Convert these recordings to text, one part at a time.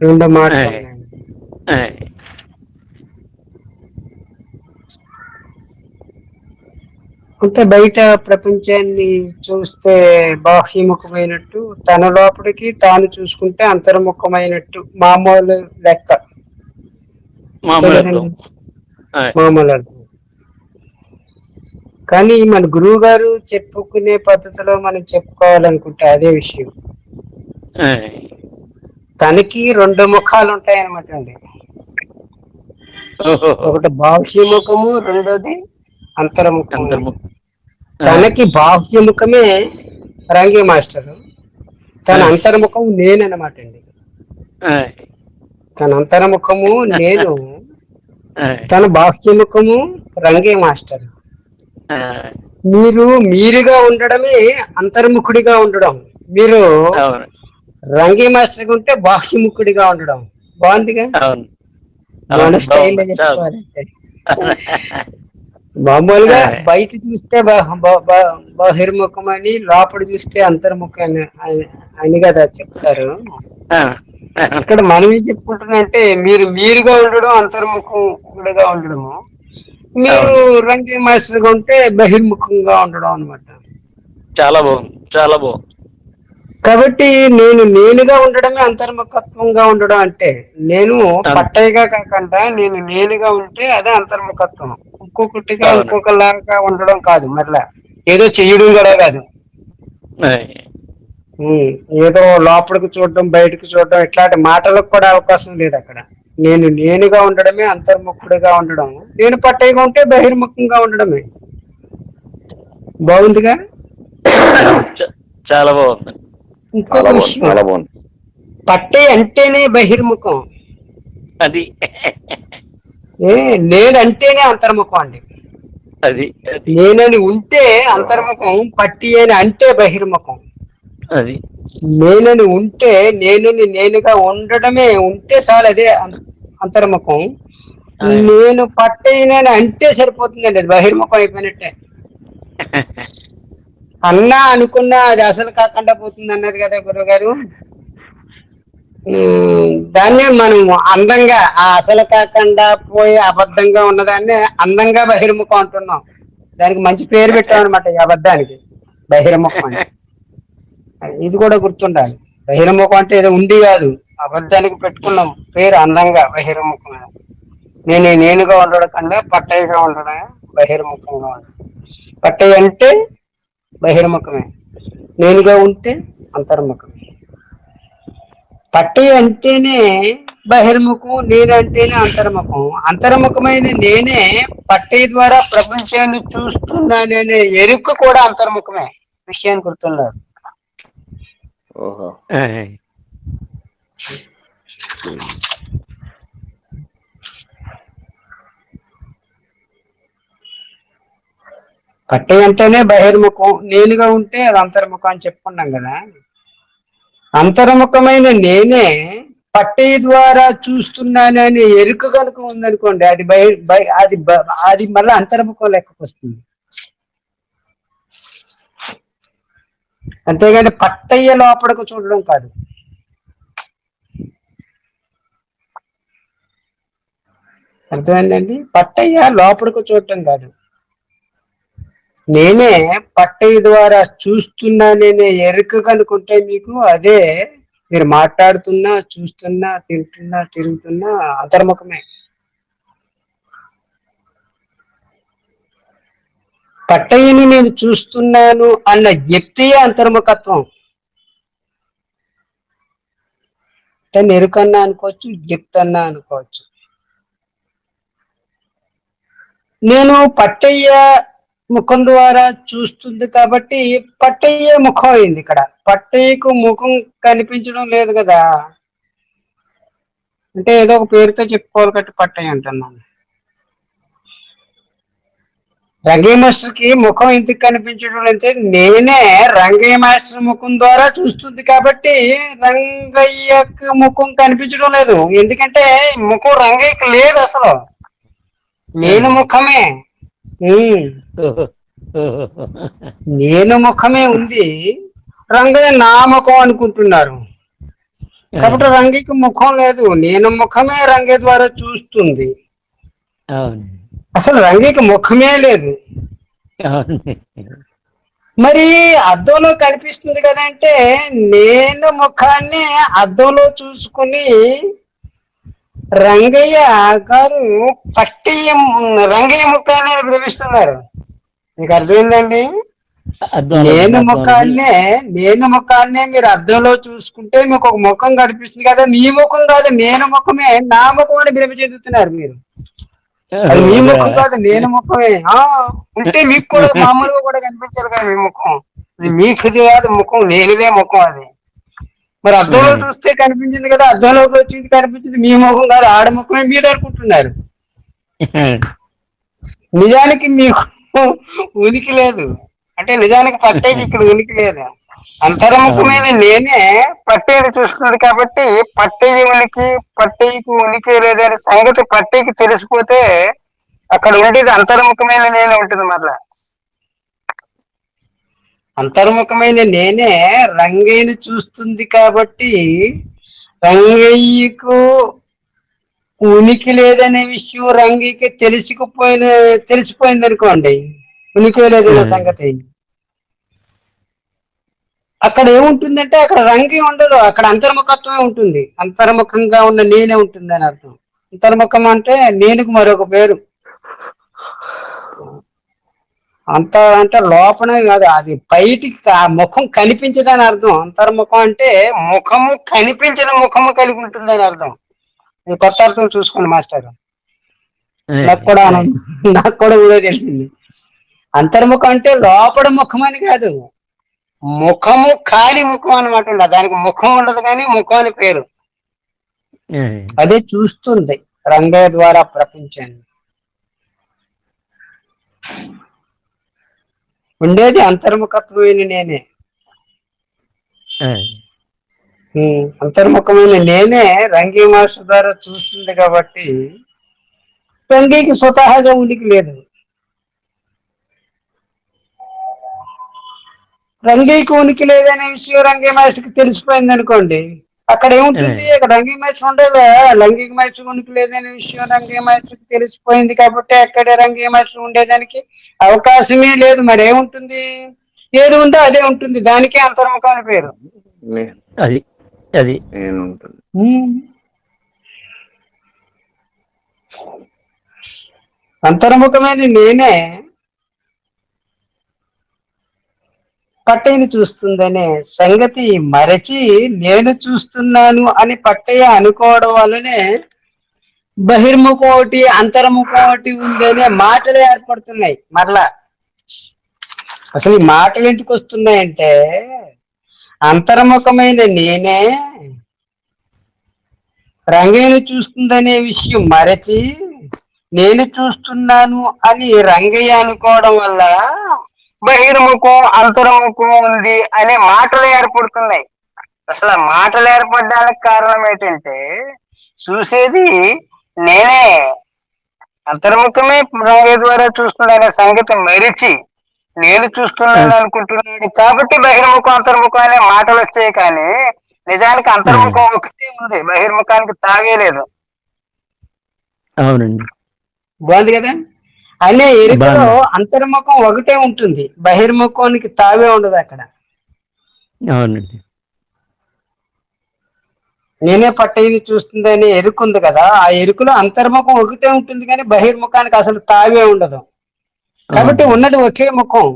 రెండు. ఆయ్. అంటే బయట ప్రపంచాన్ని చూస్తే బాహ్యముఖమైనట్టు తన లోపలికి తాను చూసుకుంటే అంతర్ముఖమైనట్టు మామూలు లెక్క. మామూలు కానీ మన గురువు గారు చెప్పుకునే పద్ధతిలో మనం చెప్పుకోవాలనుకుంటే అదే విషయం. తనకి రెండు ముఖాలు ఉంటాయన్నమాట అండి ఓహో. ఒకటి బాహ్యముఖము రెండోది అంతర్ముఖం. తనకి బాహ్యముఖమే రంగి మాస్టర్ తన. అంతర్ముఖం నేనన్నమాట అండి. తన అంతర్ముఖము నేను. తన బాహ్యముఖము రంగే మాస్టర్. మీరు మీరుగా ఉండడమే అంతర్ముఖుడిగా ఉండడం మీరు రంగే మాస్టర్ ఉంటే బాహ్యముఖుడిగా ఉండడం. బాగుందిగా? మన స్టైల్ మామూలుగా. బయట చూస్తే బహిర్ముఖం అని లోపల చూస్తే అంతర్ముఖం అని అని- కదా చెప్తారు. ఆ. ఇక్కడ మనం ఏం చెప్పుకుంటున్నాం అంటే మీరు మీరుగా ఉండడం అంతర్ముఖుడుగా ఉండడము. మీరు రంగే మాస్టర్గా ఉంటే బహిర్ముఖంగా ఉండడం అన్నమాట. చాలా బాగుంది. చాలా బాగుంది. కాబట్టి నేను నేనుగా ఉండడమే అంతర్ముఖత్వంగా ఉండడం అంటే నేను పట్టయ్యగా కాకుండా నేను నేనుగా ఉంటే అదే అంతర్ముఖత్వం. ఇంకొకటిగా. ఇంకొకలాగా ఉండడం కాదు మరలా. ఏదో చెయ్యడం కూడా కాదు. ఏదో లోపలికి చూడడం బయటకు చూడడం ఇట్లాంటి మాటలకు కూడా అవకాశం లేదు అక్కడ. నేను నేనుగా ఉండడమే అంతర్ముఖుడిగా ఉండడం. నేను పట్టయ్యగా ఉంటే బహిర్ముఖంగా ఉండడమే. బాగుందిగా? చాలా బాగుంది. ఇంకొక విషయం. పట్టే అంటేనే బహిర్ముఖం. అది. ఏ నేను అంటేనే అంతర్ముఖం అండి. అది నేనని ఉంటే అంతర్ముఖం పట్టి అని అంటే బహిర్ముఖం. అది. నేనని ఉంటే నేనని నేనుగా ఉండడమే ఉంటే చాలు అదే అంతర్ముఖం. నేను పట్టయినని అంటే సరిపోతుందండి అది బహిర్ముఖం అయిపోయినట్టే. అన్నా అనుకున్న అది అసలు కాకుండా పోతుంది అన్నారు కదా గురుగారు ఉమ్, దాన్నే మనం అందంగా ఆ అసలు కాకుండా పోయి అబద్ధంగా ఉన్నదాన్ని అందంగా బహిర్ముఖం అంటున్నాం. దానికి మంచి పేరు పెట్టామన్నమాట ఈ అబద్ధానికి. బహిర్ముఖం అని. ఇది కూడా గుర్తుండాలి. బహిర్ముఖం అంటే ఏదో ఉంది కాదు. అబద్ధానికి పెట్టుకున్నాం. పేరు అందంగా బహిర్ముఖం అని. నేను నేనుగా ఉండడం కన్నా పట్టయ్యగా ఉండడం బహిర్ముఖంగా ఉండడం పట్టయ్య అంటే బహిర్ముఖమే. నేనుగా ఉంటే అంతర్ముఖమే పట్టి అంటేనే బహిర్ముఖం నేనంటేనే అంతర్ముఖం. అంతర్ముఖమైన నేనే పట్టి ద్వారా ప్రపంచాన్ని చూస్తున్నాననే ఎరుక కూడా అంతర్ముఖమే. విషయాన్ని గుర్తున్నారు ఓహో. ఆయ్. అంటేనే బహిర్ముఖం నేనుగా ఉంటే అది అంతర్ముఖం అని చెప్పుకున్నాం కదా. అంతర్ముఖమైన నేనే పట్టే ద్వారా చూస్తున్నానని ఎరుక కనుక ఉందనుకోండి అది బహి అది బ- అది మళ్ళీ అంతర్ముఖం లెక్కకు వస్తుంది. అంతేగాని పట్టయ్య లోపలకు చూడడం కాదు. అర్థమైందండి? పట్టయ్య లోపలకు చూడటం కాదు. నేనే పట్టయ్య ద్వారా చూస్తున్నాననే ఎరుక కనుకుంటే మీకు అదే మీరు మాట్లాడుతున్నా చూస్తున్నా తింటున్నా తిరుగుతున్నా అంతర్ముఖమే. పట్టయ్యని నేను చూస్తున్నాను అన్న జ్ఞప్తియే అంతర్ముఖత్వం. దాన్ని ఎరుకన్నా అనుకోవచ్చు ఎప్తన్నా అనుకోవచ్చు. నేను పట్టయ్య ముఖం ద్వారా చూస్తుంది కాబట్టి పట్టయ్య ముఖం అయింది ఇక్కడ. పట్టయ్యకు ముఖం కనిపించడం లేదు కదా. అంటే ఏదో ఒక పేరుతో చెప్పుకోవాలి కట్టి పట్టయ్య అంటున్నాను. రంగయ్య మాస్టర్కి ముఖం ఎందుకు కనిపించడం అంటే నేనే రంగయ్య మాస్టర్ ముఖం ద్వారా చూస్తుంది కాబట్టి రంగయ్యకు ముఖం కనిపించడం లేదు. ఎందుకంటే ముఖం రంగయ్యకు లేదు అసలు. నేను ముఖమే. నేను ముఖమే ఉంది రంగయ్య నా ముఖం అనుకుంటున్నారు. కాబట్టి రంగికి ముఖం లేదు నేను ముఖమే రంగి ద్వారా చూస్తుంది. అసలు రంగికి ముఖమే లేదు. మరి అద్దంలో కనిపిస్తుంది కదంటే నేను ముఖాన్ని అద్దంలో చూసుకుని రంగయ్య గారు పట్టి రంగయ్య ముఖాన్ని భ్రమిస్తున్నారు మీకు అర్థమైందండి? నేను ముఖాన్నే నేను ముఖాన్నే మీరు అద్దంలో చూసుకుంటే మీకు ఒక ముఖం కనిపిస్తుంది కదా మీ ముఖం కాదు నేను ముఖమే నా ముఖం అని భ్రమ చెందుతున్నారు మీరు. అది మీ ముఖం కాదు నేను ముఖమే. ఆ ఉంటే మీకు కూడా మామూలుగా కూడా కనిపించాలి కదా మీ ముఖం. మీకు కాదు ముఖం లేనిదే ముఖం అది. మరి అద్దంలో చూస్తే కనిపించింది కదా అద్దంలోకి వచ్చింది కనిపించింది మీ ముఖం కాదు ఆడ ముఖమే మీద అనుకుంటున్నారు నిజానికి మీకు ఉనికి లేదు. అంటే నిజానికి పట్టేది ఇక్కడ ఉనికి లేదు. అంతర్ముఖమైన నేనే పట్టేది చూస్తున్నాడు కాబట్టి పట్టేది ఉనికి పట్టేకి ఉనికి లేదనే సంగతి పట్టేకి తెలిసిపోతే అక్కడ ఉండేది అంతర్ముఖమైన నేనే ఉంటుంది మరలా. అంతర్ముఖమైన నేనే రంగయ్యను చూస్తుంది కాబట్టి రంగయ్యకు ఉనికి లేదనే విషయం రంగికి తెలిసిపోయిన తెలిసిపోయింది అనుకోండి ఉనికి లేదనే. సంగతి. అక్కడ ఏముంటుందంటే అక్కడ రంగి ఉండదు అక్కడ అంతర్ముఖత్వమే ఉంటుంది. అంతర్ముఖంగా ఉన్న నేనే ఉంటుంది అని అర్థం. అంతర్ముఖం అంటే నేనుకు మరొక పేరు. అంత అంటే లోపలే కాదు అది బయటికి ఆ ముఖం కనిపించదని అర్థం. అంతర్ముఖం అంటే ముఖము కనిపించిన ముఖము కలిగి ఉంటుందని అర్థం. ఇది కొత్త అర్థం చూసుకోండి మాస్టర్. నాకు కూడా నాకు కూడా కూడా తెలిసింది. అంతర్ముఖం అంటే లోపల ముఖం అని కాదు. ముఖము కాని ముఖం అనమాట దానికి ముఖం ఉండదు కానీ ముఖం అని పేరు. అదే చూస్తుంది. రంగయ్య ద్వారా ప్రపంచాన్ని. ఉండేది అంతర్ముఖత్వమైన నేనే. అంతర్ముఖమైన నేనే రంగీ మాస్టర్ ద్వారా చూస్తుంది కాబట్టి రంగీకి స్వతహాగా ఉనికి లేదు. రంగీకి ఉనికి లేదనే విషయం రంగీ మాస్టర్కి తెలిసిపోయింది అనుకోండి అక్కడ ఏముంటుంది? అక్కడ రంగీ మాస్టర్ ఉండేదా? మాస్టర్ ఉనికి లేదనే విషయం రంగీ మాస్టర్కి తెలిసిపోయింది కాబట్టి అక్కడే రంగీ మాస్టర్ ఉండేదానికి అవకాశమే లేదు. మరి ఏముంటుంది? ఏది ఉందో అదే ఉంటుంది. దానికే అంతర్ముఖం అని పేరు. అది అది. అంతర్ముఖమైన నేనే. పట్టయ్యని చూస్తుందనే సంగతి మరచి నేను చూస్తున్నాను అని పట్టయ్య అనుకోవడం వల్లనే బహిర్ముఖం ఒకటి అంతర్ముఖం ఒకటి ఉంది అనే మాటలు ఏర్పడుతున్నాయి మరలా. అసలు ఈ మాటలు ఎందుకు వస్తున్నాయంటే అంతర్ముఖమైన నేనే రంగయ్యను చూస్తుందనే విషయం మరచి నేను చూస్తున్నాను అని రంగయ్య అనుకోవడం వల్ల బహిర్ముఖం అంతర్ముఖం ఉంది అనే మాటలు ఏర్పడుతున్నాయి. అసలు ఆ మాటలు ఏర్పడడానికి కారణం ఏంటంటే చూసేది నేనే. అంతర్ముఖమే రంగయ్య ద్వారా చూస్తున్నాడనే సంగతి మరిచి నేను చూస్తున్నాను అనుకుంటున్నాడు. కాబట్టి బహిర్ముఖం అంతర్ముఖం అనే మాటలు వచ్చాయి కానీ నిజానికి అంతర్ముఖం ఒకటే ఉంది. బహిర్ముఖానికి తాగే లేదు. అవునండి. బాగుంది కదా? అనే ఎరుకలో. అంతర్ముఖం ఒకటే ఉంటుంది. బహిర్ముఖానికి తావే ఉండదు అక్కడ. అవునండి. నేనే పట్టయిని చూస్తుంది అనే ఎరుకు ఉంది కదా ఆ ఎరుకులో అంతర్ముఖం ఒకటే ఉంటుంది కానీ బహిర్ముఖానికి అసలు తావే ఉండదు. కాబట్టి ఉన్నది ఒకే ముఖం.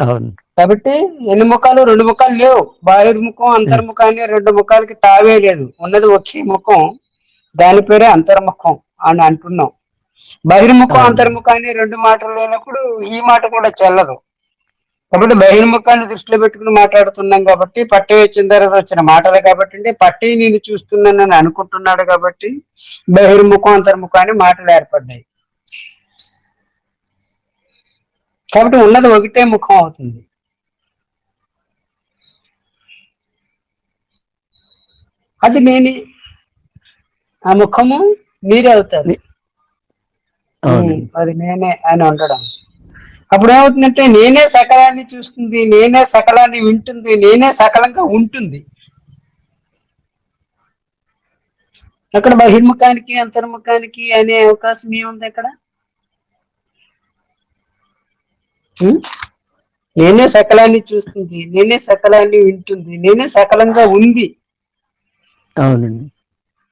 అవును. కాబట్టి ఎన్ని ముఖాలు? రెండు ముఖాలు లేవు. బహిర్ముఖం అంతర్ముఖాన్ని రెండు ముఖాలకి తావే లేదు. ఉన్నది ఒకే ముఖం. దాని పేరే అంతర్ముఖం అని అంటున్నాం. బహిర్ముఖం అవును. అంతర్ముఖాన్ని రెండు మాటలు లేనప్పుడు ఈ మాట కూడా చెల్లదు. కాబట్టి బహిర్ముఖాన్ని దృష్టిలో పెట్టుకుని మాట్లాడుతున్నాం కాబట్టి పట్టి వచ్చిన తర్వాత వచ్చిన మాటలు కాబట్టి అంటే పట్టి నేను చూస్తున్నానని అనుకుంటున్నాడు కాబట్టి బహిర్ముఖం అంతర్ముఖం అని మాటలు ఏర్పడ్డాయి. కాబట్టి ఉన్నది ఒకటే ముఖం అవుతుంది. అది నేనే ఆ ముఖము మీరే అవుతారు. అది నేనే అని ఉండడం అప్పుడు ఏమవుతుందంటే నేనే సకలాన్ని చూస్తుంది నేనే సకలాన్ని వింటుంది నేనే సకలంగా ఉంటుంది. అక్కడ బహిర్ముఖానికి అంతర్ముఖానికి అనే అవకాశం ఏముంది అక్కడ? నేనే సకలాన్ని చూస్తుంది నేనే సకలాన్ని వింటుంది నేనే సకలంగా ఉంది. అవునండి.